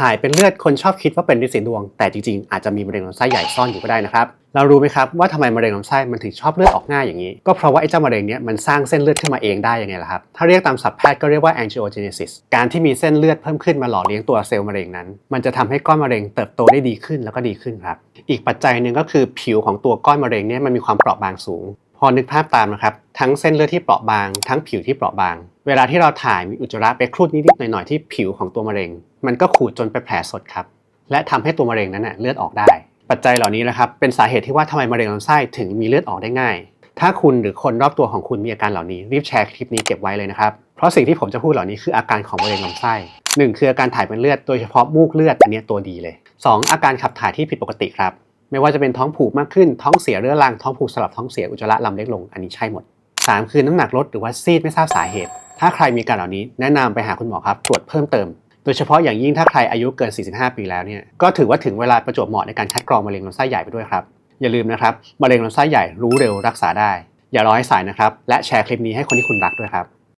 ถ่ายเป็นเลือดคนชอบคิดว่าเป็นฤทธิ์สีดวง แต่จริงๆอาจจะมีมะเร็งลำไส้ใหญ่ซ่อนอยู่ก็ได้นะครับเรารู้ไหมครับว่าทำไมมะเร็งลำไส้มันถึงชอบเลือดออกง่ายอย่างนี้ก็เพราะว่าไอ้เจ้ามะเร็งเนี้ยมันสร้างเส้นเลือดขึ้นมาเองได้ยังไงล่ะครับถ้าเรียกตามศัพท์แพทย์ก็เรียกว่า angiogenesis การที่มีเส้นเลือดเพิ่มขึ้นมาหล่อเลี้ยงตัวเซลล์มะเร็งนั้น มันจะทำให้ก้อนมะเร็งเติบโตได้ดีขึ้นแล้วก็ดีขึ้นครับอีกปัจจัยหนึ่งก็คือผิวของตัวก้อนมะเร็งเนี่ยมันมีความเปราะบางสูง พอนึกภาพตามนะครับ ทั้งเส้นเลือดที่เปราะบาง ทั้งผิวที่เปราะบาง เวลาที่เราถ่ายมีอุจจาระไปครูดนิดๆหน่อยๆที่ผิวของตัวมะเร็ง มันก็ขูดจนเป็นแผลสดครับ และทำให้ตัวมะเร็งนั้นนะเลือดออกได้ ปัจจัยเหล่านี้นะครับเป็นสาเหตุที่ว่าทำไมมะเร็งลำไส้ถึงมีเลือดออกได้ง่าย ถ้าคุณหรือคนรอบตัวของคุณมีอาการเหล่านี้รีบแชร์คลิปนี้เก็บไว้เลยนะครับเพราะสิ่งที่ผมจะพูดเหล่านี้คืออาการของมะเร็งลำไส้หนึ่งคืออาการถ่ายเป็นเลือดโดยเฉพาะมูกเลือดอันนี้ตัวดีเลยสองอาการขับถ่ายที่ผิดปกติครับ ไม่ว่าจะเป็นท้องผูกมากขึ้น ท้องเสียเรื้อรัง ท้องผูกสลับท้องเสียอุจจาระลำเล็กลง อันนี้ใช่หมด 3 คือน้ำหนักลดหรือว่าซีดไม่ทราบสาเหตุ ถ้าใครมีอาการเหล่านี้แนะนำไปหาคุณหมอครับ ตรวจเพิ่มเติม โดยเฉพาะอย่างยิ่งถ้าใครอายุเกิน 45 ปีแล้วเนี่ย ก็ถือว่าถึงเวลาประจวบเหมาะในการคัดกรองมะเร็งลำไส้ใหญ่ไปด้วยครับ อย่าลืมนะครับ มะเร็งลำไส้ใหญ่รู้เร็วรักษาได้ อย่ารอให้สายนะครับ และแชร์คลิปนี้ให้คนที่คุณรักด้วยครับ